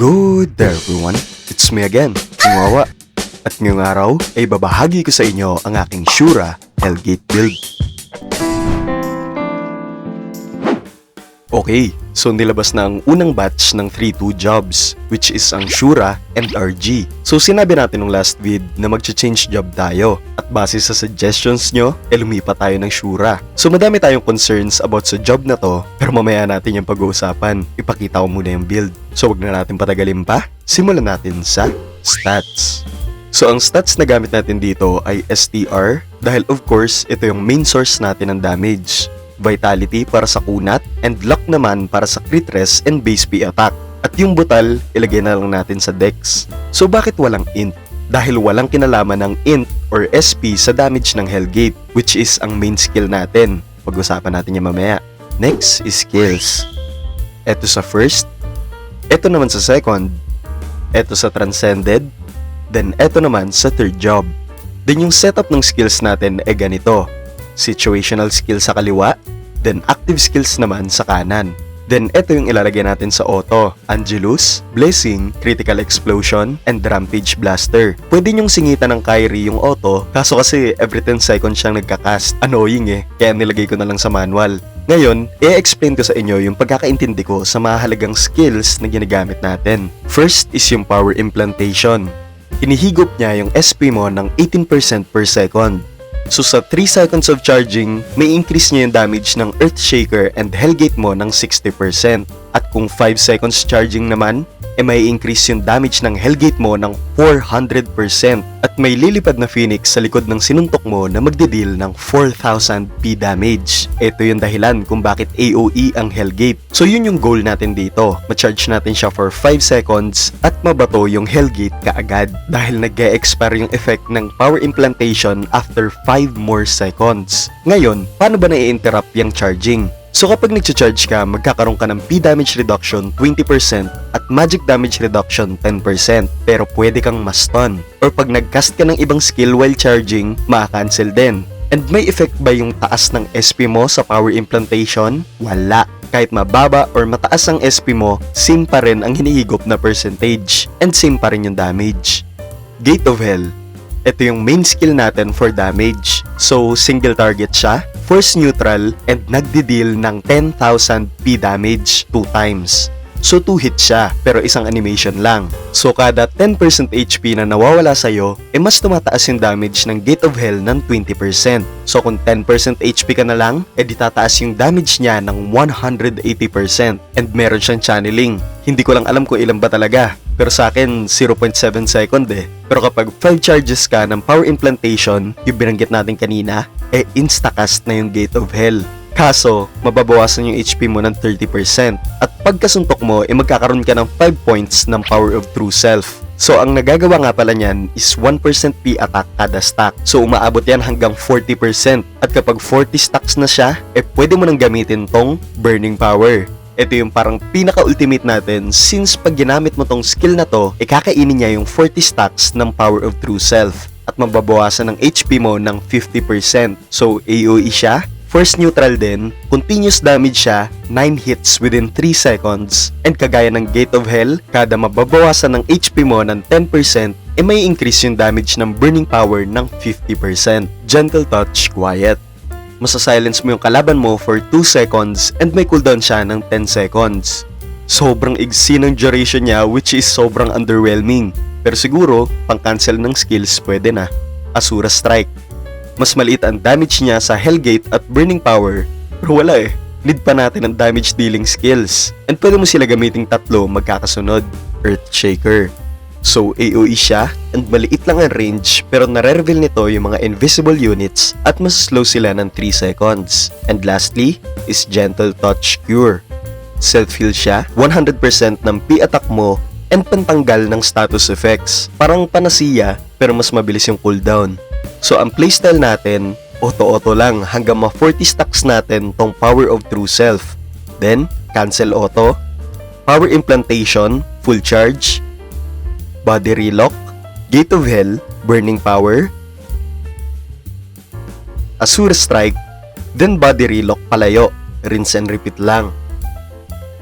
Good there everyone, it's me again, Chihuahua. At ngayong araw ay babahagi ko sa inyo ang aking Shura Hellgate build. Okay, so nilabas na ang unang batch ng 3-2 jobs, which is ang Shura and RG. So sinabi natin nung last vid na mag-change job tayo. At base sa suggestions nyo, eh lumipat tayo ng Shura. So madami tayong concerns about sa job na to, pero mamaya natin yung pag-uusapan. Ipakita ko muna yung build. So wag na natin patagalin pa, simulan natin sa stats. So ang stats na gamit natin dito ay STR dahil of course ito yung main source natin ng damage. Vitality para sa kunat, and luck naman para sa crit rest and base P attack. At yung butal, ilagay na lang natin sa dex. So bakit walang int? Dahil walang kinalaman ng int or SP sa damage ng Hellgate, which is ang main skill natin. Pag-usapan natin yung mamaya. Next is skills. Ito sa first, ito naman sa second, ito sa transcended, then ito naman sa third job. Then yung setup ng skills natin ay ganito. Situational skill sa kaliwa, then active skills naman sa kanan. Then ito yung ilalagay natin sa auto, Angelus, Blessing, Critical Explosion, and Rampage Blaster. Pwede nyong singitan ng Kyrie yung auto, kaso kasi every 10 seconds siyang nagkakast. Annoying eh, kaya nilagay ko na lang sa manual. Ngayon, i-explain ko sa inyo yung pagkakaintindi ko sa mahalagang skills na ginagamit natin. First is yung power implantation. Inihigop niya yung SP mo ng 18% per second. So sa 3 seconds of charging, may increase niya yung damage ng Earthshaker and Hellgate mo ng 60%. At kung 5 seconds charging naman, e may increase yung damage ng Hellgate mo ng 400% at may lilipad na Phoenix sa likod ng sinuntok mo na magdedeal ng 4,000 P damage. Ito yung dahilan kung bakit AOE ang Hellgate. So yun yung goal natin dito. Ma-charge natin siya for 5 seconds at mabato yung Hellgate kaagad dahil nag expire yung effect ng power implantation after 5 more seconds. Ngayon, paano ba na-interrupt yung charging? So kapag nag-charge ka, magkakaroon ka ng P damage reduction 20% at magic damage reduction 10%. Pero pwede kang ma-stun. Or pag nag-cast ka ng ibang skill while charging, ma-cancel din. And may effect ba yung taas ng SP mo sa power implantation? Wala. Kahit mababa or mataas ang SP mo, same pa rin ang hinihigop na percentage. And same pa rin yung damage. Gate of Hell. Ito yung main skill natin for damage. So, single target siya, force neutral, and nagdi-deal ng 10,000 P damage 2 times. So 2 hits siya, pero isang animation lang. So kada 10% HP na nawawala sa'yo, eh mas tumataas yung damage ng Gate of Hell ng 20%. So kung 10% HP ka na lang, eh di tataas yung damage niya ng 180%. And meron siyang channeling. Hindi ko lang alam kung ilan ba talaga. Pero sa akin, 0.7 second eh. Pero kapag 5 charges ka ng power implantation, yung binanggit natin kanina, eh instacast na yung Gate of Hell. Kaso, mababawasan yung HP mo ng 30% at pagkasuntok mo, eh magkakaroon ka ng 5 points ng Power of True Self. So, ang nagagawa nga pala niyan is 1% P attack kada stack. So, umaabot yan hanggang 40%. At kapag 40 stacks na siya, eh pwede mo nang gamitin tong Burning Power. Ito yung parang pinaka-ultimate natin since pag ginamit mo tong skill na to, eh kakainin niya yung 40 stacks ng Power of True Self at mababawasan ng HP mo ng 50%. So, AOE siya, First neutral din, continuous damage siya, 9 hits within 3 seconds, and kagaya ng Gate of Hell, kada mababawasan ng HP mo ng 10%, e may increase yung damage ng burning power ng 50%. Gentle touch, quiet. Masasilence mo yung kalaban mo for 2 seconds and may cooldown siya ng 10 seconds. Sobrang igsi ng duration niya which is sobrang underwhelming. Pero siguro, pang cancel ng skills pwede na. Asura Strike mas maliit ang damage niya sa Hellgate at Burning Power. Pero wala eh. Need pa natin ang damage dealing skills. And pwede mo sila gamiting tatlo magkakasunod. Earthshaker. So AoE siya and maliit lang ang range pero nare-reveal nito yung mga invisible units at mas slow sila ng 3 seconds. And lastly is Gentle Touch Cure. Self-heal siya, 100% ng P-attack mo and pantanggal ng status effects. Parang panasiya pero mas mabilis yung cooldown. So ang playstyle natin, auto-auto lang hanggang ma-40 stacks natin tong Power of True Self. Then, cancel auto, power implantation, full charge, body relock, gate of hell, burning power, Asura Strike, then body relock palayo, rinse and repeat lang.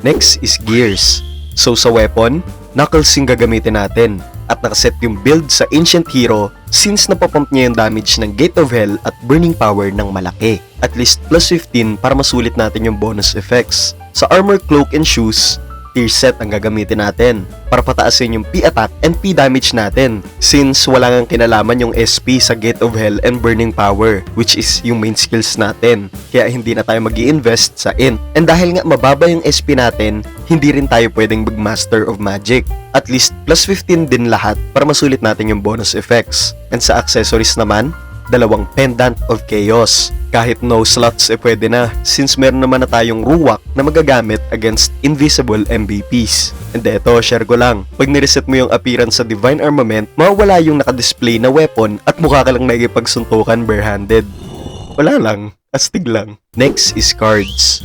Next is gears. So sa weapon, Knuckles yung gagamitin natin. At nakaset yung build sa Ancient Hero since napapump niya yung damage ng Gate of Hell at Burning Power ng malaki. At least plus 15 para masulit natin yung bonus effects. Sa Armor Cloak and Shoes, tier set ang gagamitin natin para pataasin yung P-attack and P-damage natin. Since wala nang kinalaman yung SP sa Gate of Hell and Burning Power which is yung main skills natin kaya hindi na tayo mag invest sa int. And dahil nga mababa yung SP natin hindi rin tayo pwedeng mag-master of magic. At least plus 15 din lahat para masulit natin yung bonus effects. And sa accessories naman dalawang Pendant of Chaos. Kahit no slots eh pwede na since meron naman na tayong ruwak na magagamit against invisible MVPs. And eto, share ko lang. Pag nireset mo yung appearance sa Divine Armament, mawawala yung nakadisplay na weapon at mukha ka lang nakikipagsuntukan barehanded. Wala lang. Astig lang. Next is cards.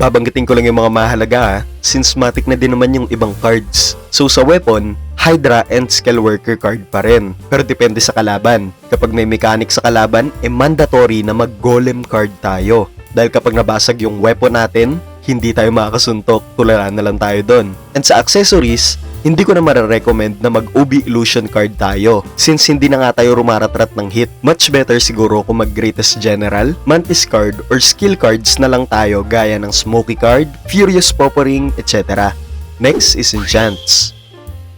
Babanggitin ko lang yung mga mahalaga ha, since matik na din naman yung ibang cards. So sa weapon, Hydra and Scale Worker card pa rin. Pero depende sa kalaban. Kapag may mechanic sa kalaban, eh mandatory na mag-golem card tayo. Dahil kapag nabasag yung weapon natin, hindi tayo makakasuntok, tularan na lang tayo doon. And sa accessories, hindi ko na marirecommend na mag-OB Illusion card tayo since hindi na nga tayo rumaratrat ng hit. Much better siguro kung mag-Greatest General, Mantis card, or skill cards na lang tayo gaya ng Smoky card, Furious Poppering, etc. Next is Enchants.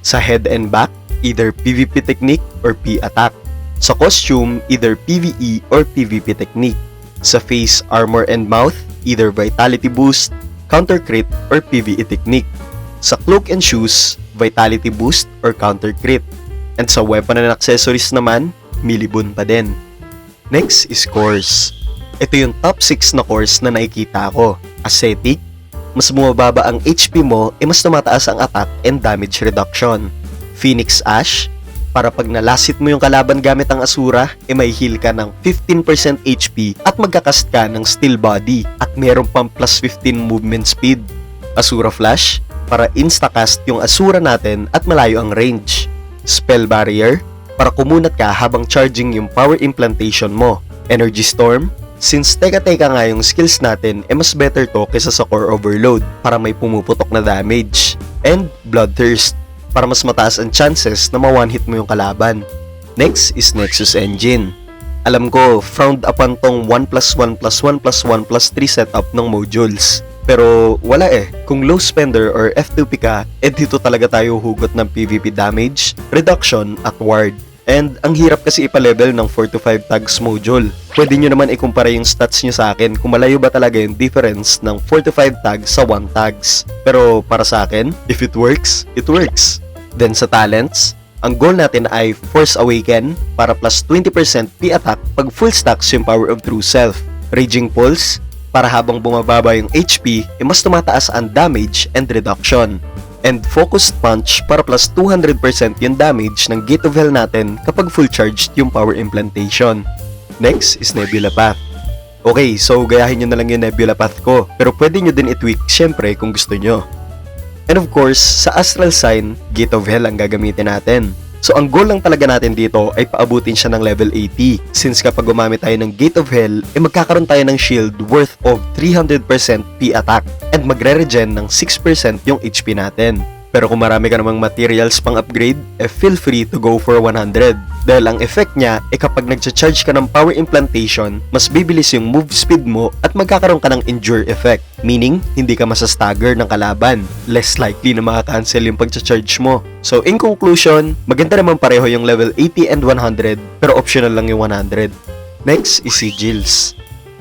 Sa head and back, either PvP technique or P-attack. Sa costume, either PvE or PvP technique. Sa face, armor and mouth, either Vitality Boost, Counter Crit, or PvE technique. Sa cloak and shoes, Vitality Boost or Counter Crit. And sa weapon and accessories naman, Milibun pa din. Next is course. Ito yung top 6 na course na nakikita ko. Ascetic, mas bumababa ang HP mo, e mas tumataas ang attack and damage reduction. Phoenix Ash, para pag nalasit mo yung kalaban gamit ang Asura, e may heal ka ng 15% HP at magkakast ka ng Steel Body at meron pang plus 15 movement speed. Asura Flash, para instacast yung Asura natin at malayo ang range. Spell Barrier, para kumunat ka habang charging yung power implantation mo. Energy Storm, Since teka-teka nga yung skills natin, eh mas better to kaysa sa core overload para may pumuputok na damage. And bloodthirst para mas mataas ang chances na ma-one hit mo yung kalaban. Next is Nexus Engine. Alam ko, frowned upon tong 1 plus 1 plus 1 plus 1 plus 3 setup ng modules. Pero wala eh, kung low spender or F2P ka, eh dito talaga tayo hugot ng PvP damage, reduction at ward. And ang hirap kasi ipalevel ng 4 to 5 tags module. Pwede nyo naman ikumpara yung stats nyo sa akin kung malayo ba talaga yung difference ng 4 to 5 tags sa 1 tags. Pero para sa akin, if it works, it works. Then sa talents, ang goal natin ay Force Awaken para plus 20% P-attack pag full stacks yung Power of True Self. Raging Pulse para habang bumababa yung HP, eh mas tumataas ang damage and reduction and Focused Punch para plus 200% yung damage ng Gate of Hell natin kapag full charged yung power implantation. Next is Nebula Path. Okay, so gayahin nyo na lang yung Nebula Path ko, pero pwede nyo din i-tweak syempre kung gusto nyo. And of course, sa Astral Sign, Gate of Hell ang gagamitin natin. So ang goal lang talaga natin dito ay paabutin siya ng level 80 since kapag gumamit tayo ng Gate of Hell, eh magkakaroon tayo ng shield worth of 300% P attack and magre-regen ng 6% yung HP natin. Pero kung marami ka namang materials pang upgrade, eh feel free to go for 100. Dahil ang effect niya, eh kapag nagcha-charge ka ng power implantation, mas bibilis yung move speed mo at magkakaroon ka ng endure effect. Meaning, hindi ka masastagger ng kalaban. Less likely na makakancel yung pagcha-charge mo. So in conclusion, maganda naman pareho yung level 80 and 100, pero optional lang yung 100. Next is sigils.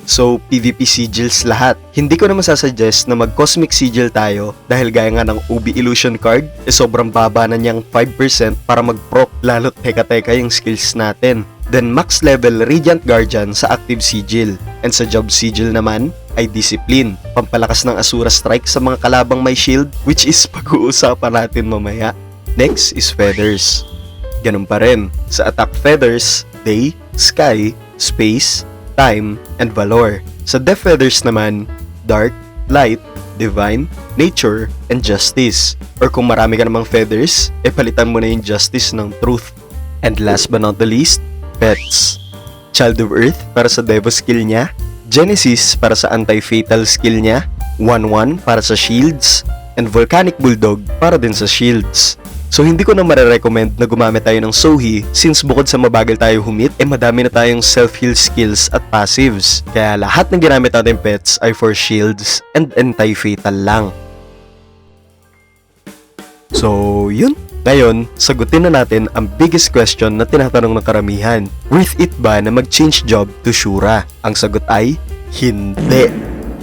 So, PvP sigils lahat. Hindi ko naman sasuggest na mag-cosmic sigil tayo dahil gaya nga ng UB Illusion card, eh sobrang baba na niyang 5% para mag-proc lalo't teka-teka yung skills natin. Then max level Radiant Guardian sa active sigil. And sa job sigil naman, ay discipline. Pampalakas ng Asura Strike sa mga kalabang may shield, which is pag-uusapan natin mamaya. Next is Feathers. Ganun pa rin. Sa attack feathers, day, sky, space, time, and valor. Sa Death Feathers naman, dark, light, divine, nature, and justice. Or kung marami ka namang feathers, e palitan mo na yung justice ng truth. And last but not the least, pets. Child of Earth para sa Devo skill niya, Genesis para sa anti-fatal skill niya, 1-1 para sa shields, and Volcanic Bulldog para din sa shields. So hindi ko na marerecommend na gumamit tayo ng Sohi since bukod sa mabagal tayo humit, eh madami na tayong self-heal skills at passives. Kaya lahat ng ginamit natin pets ay for shields and anti-fatal lang. So, yun. Ngayon, sagutin na natin ang biggest question na tinatanong ng karamihan. Worth it ba na mag-change job to Shura? Ang sagot ay, hindi.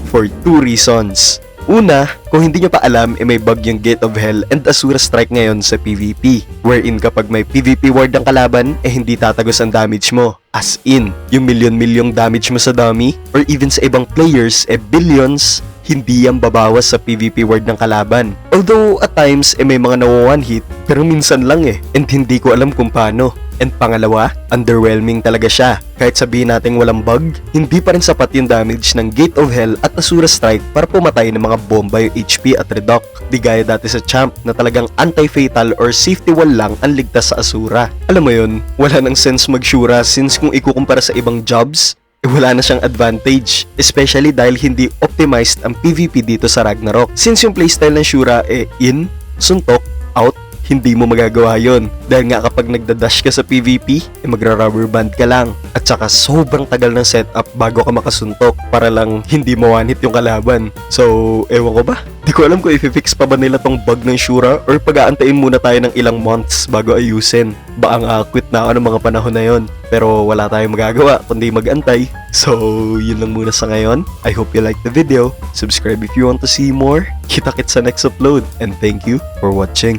For two reasons. Una, kung hindi nyo pa alam, eh may bug yung Gate of Hell and Asura Strike ngayon sa PvP. Wherein kapag may PvP ward ang kalaban, eh hindi tatagos ang damage mo. As in, yung million-milyong damage mo sa dummy, or even sa ibang players, eh billions, hindi yan babawas sa PvP ward ng kalaban. Although at times eh may mga nawa one hit pero minsan lang eh and hindi ko alam kung paano. And pangalawa, underwhelming talaga siya. Kahit sabihin nating walang bug, hindi pa rin sapat yung damage ng Gate of Hell at Asura Strike para pumatay ng mga bomba yung HP at Redoc. Di gaya dati sa Champ na talagang anti-fatal or safety wall lang ang ligtas sa Asura. Alam mo yun, wala nang sense magshura since kung ikukumpara sa ibang jobs, wala na siyang advantage. Especially dahil hindi optimized ang PvP dito sa Ragnarok. Since yung playstyle ng Shura eh in, suntok, out, hindi mo magagawa yon Dahil nga kapag nagdadash ka sa PvP, eh magra-rubber band ka lang. At saka sobrang tagal ng setup bago ka makasuntok para lang hindi mawanit yung kalaban. So, ewan ko ba? Di ko alam kung i-fix pa ba nila tong bug ng Shura or pag-aantayin muna tayo ng ilang months bago ayusin. Ba ang uh, quit na ako ng mga panahon na yon. Pero wala tayong magagawa kundi magantay. So, yun lang muna sa ngayon. I hope you like the video. Subscribe if you want to see more. Kita-kits sa next upload. And thank you for watching.